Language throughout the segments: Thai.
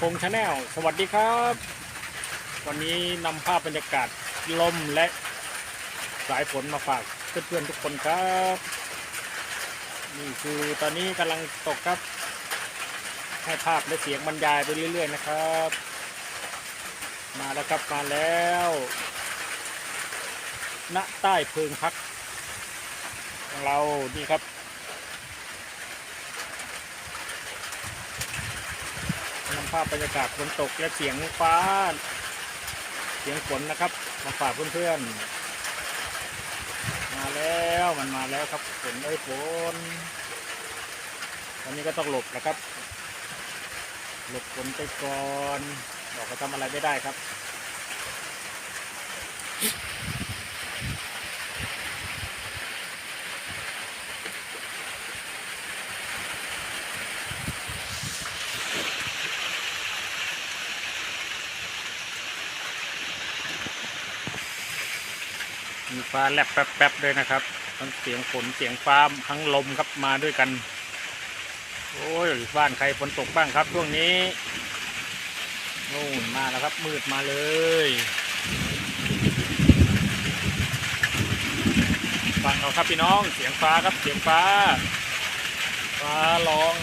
พงชาแนลสวัสดีครับ วันนี้นำภาพบรรยากาศลมและสายฝนมาฝากเพื่อนๆทุกคนครับ นี่คือตอนนี้กำลังตกครับ ให้ภาพและเสียงบรรยายไปเรื่อย ๆ นะครับ มาแล้วครับมาแล้วณใต้เพิงพักของเรานี่ครับ นำ ภาพบรรยากาศฝนตกและเสียงฟ้า เสียงฝนนะครับ มาฝากเพื่อนๆ มาแล้วมันมาแล้วครับฝนเอ้ยฝนตอนนี้ก็ต้องหลบนะครับ หลบฝนไปก่อนบอกก็ทำอะไรไม่ได้ครับ ฟ้าแลบแป๊บๆด้วยนะครับทั้งเสียงฝนเสียงฟ้าทั้งลมครับมาด้วยกัน โอ้ยบ้านใครฝนตกบ้างครับช่วงนี้นู่นมาแล้วครับมืดมาเลยฟังเอาครับพี่น้องเสียงฟ้าครับเสียงฟ้า ฟ้าร้อง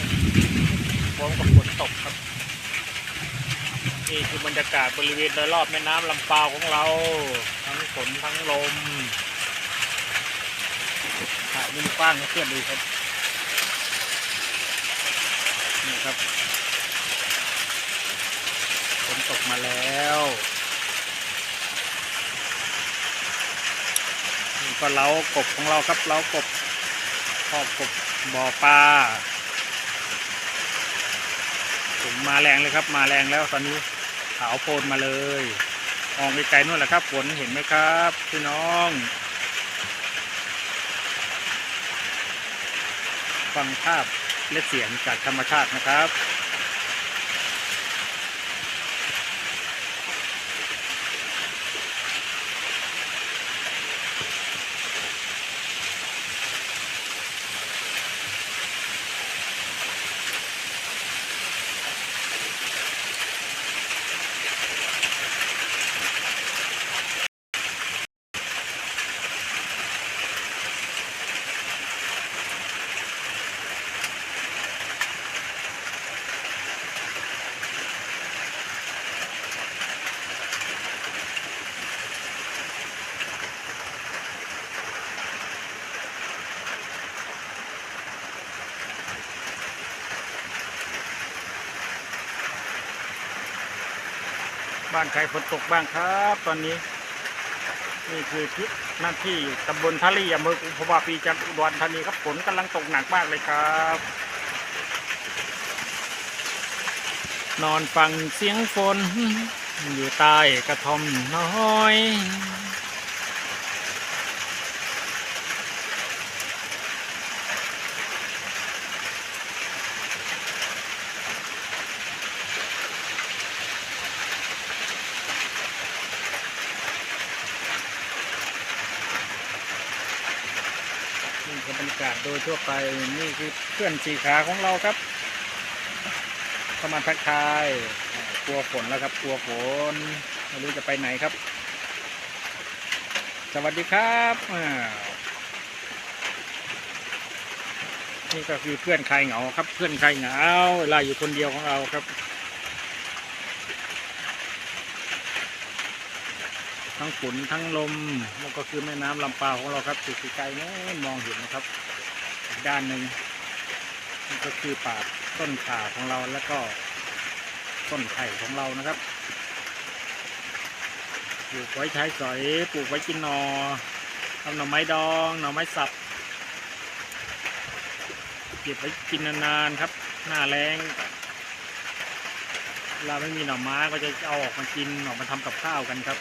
พร้อมกับฝนตกครับ นี่คือบรรยากาศบริเวณโดยรอบแม่น้ำลำปาวของเรา ทั้งฝนทั้งลมถ่ายมุมกว้างให้เพื่อนดูครับ นี่ครับฝนตกมาแล้วนี่ก็เล้ากบของเราครับเล้ากบขอบกบบ่อปลาผมมาแรงเลยครับมาแรงแล้วตอนนี้ ขาวโพลนมาเลยมองไปไกลนู่นแหละครับฝนเห็นไหมครับพี่น้องฟังภาพและเสียงจากธรรมชาตินะครับ บ้านใครฝนตกบ้างครับ ตอนนี้ นี่คือที่หน้าที่ตำบลทะลีอำเภอกุมภาวะปีจังหวัดอุดรธานีครับฝนกำลังตกหนักมากเลยครับ นอนฟังเสียงฝนอยู่ใต้กระท่อมน้อย นี่คือบรรยากาศโดยทั่วไปนี่คือเพื่อนสีขาของเราครับเข้ามาทักทายกลัวฝนแล้วครับกลัวฝนไม่รู้จะไปไหนครับ สวัสดีครับนี่ก็คือเพื่อนใครเหงาครับ เพื่อนใครเหงาเวลาอยู่คนเดียวของเราครับทั้งฝนทั้งลมมันก็คือแม่น้ำลำปาของเราครับอยู่ไกลนู้นมองเห็นนะครับ ด้านหนึ่งนี่ก็คือป่าต้นขาของเราแล้วก็ต้นไผ่ของเรานะครับปลูกไว้ใช้สอยปลูกไว้กินนอทำหน่อไม้ดองหน่อไม้สับเก็บไว้กินนานๆครับ หน้าแรงเวลาไม่มีหน่อไม้ก็จะเอาออกมากินออกมาทำกับข้าวกันครับ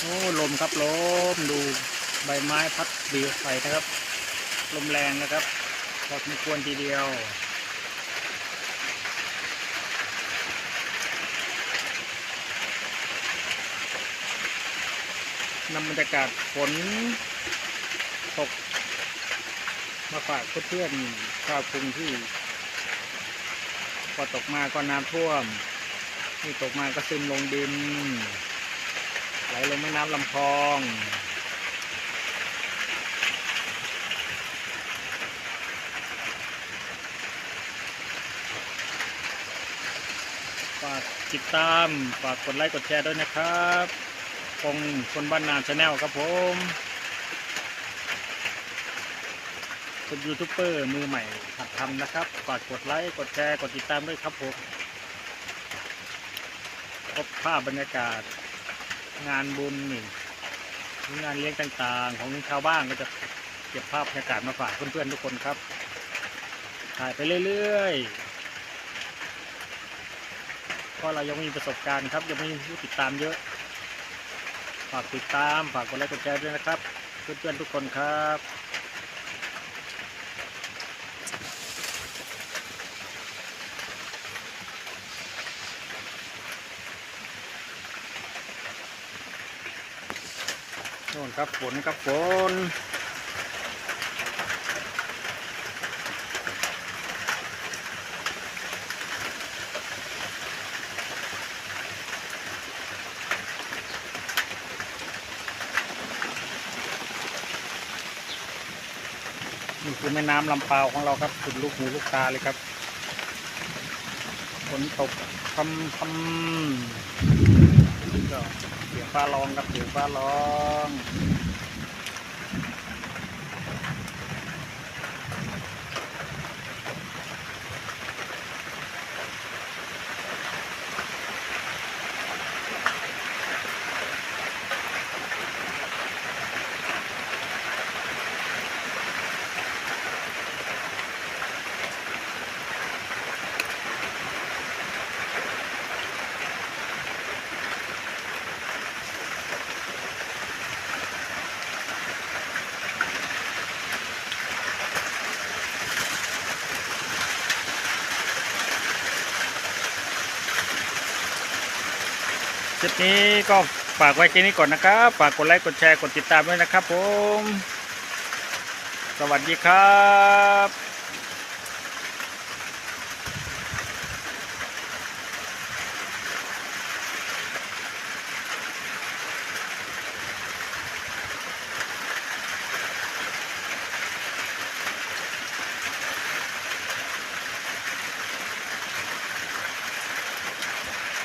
โอ้ลมครับลมดูใบไม้พัดดีไปนะครับ ลมแรงนะครับพอสมควรทีเดียวนำบรรยากาศฝนตก มาฝากเพื่อนๆชาวกรุงที่พอตกมาก็น้ำท่วม นี่ตกมาก็ซึมลงดิน ไหลลงแม่น้ำลำพองฝากติดตามฝากกดไลค์กดแชร์ด้วยนะครับคงคนบ้านนาชาแนลครับผมเป็นยูทูบเบอร์มือใหม่หัดทำนะครับฝากกดไลค์กดแชร์กดติดตามด้วยครับผมพบภาพบรรยากาศ งานบุญนี่งานเลี้ยงต่างๆ ของชาวบ้านก็จะเก็บภาพบรรยากาศมาฝากเพื่อนๆทุกคนครับ ถ่ายไปเรื่อยๆเพราะเรายังไม่มีประสบการณ์ครับ ยังไม่มีผู้ติดตามเยอะ ฝากติดตามฝากกดไลค์กดแชร์ด้วยนะครับ เพื่อนๆทุกคนครับ น่นครับฝนครับฝนนี่คือแม่น้ำลำปาวของเราครับสุดลูกหูลูกตาเลยครับฝนตกคำคำ ก็เสียงฟ้าร้องครับเสียงฟ้าร้อง คลิปนี้ก็ฝากไว้แค่นี้ก่อนนะครับ ฝากกดไลค์ กดแชร์ กดติดตามด้วยนะครับผม สวัสดีครับ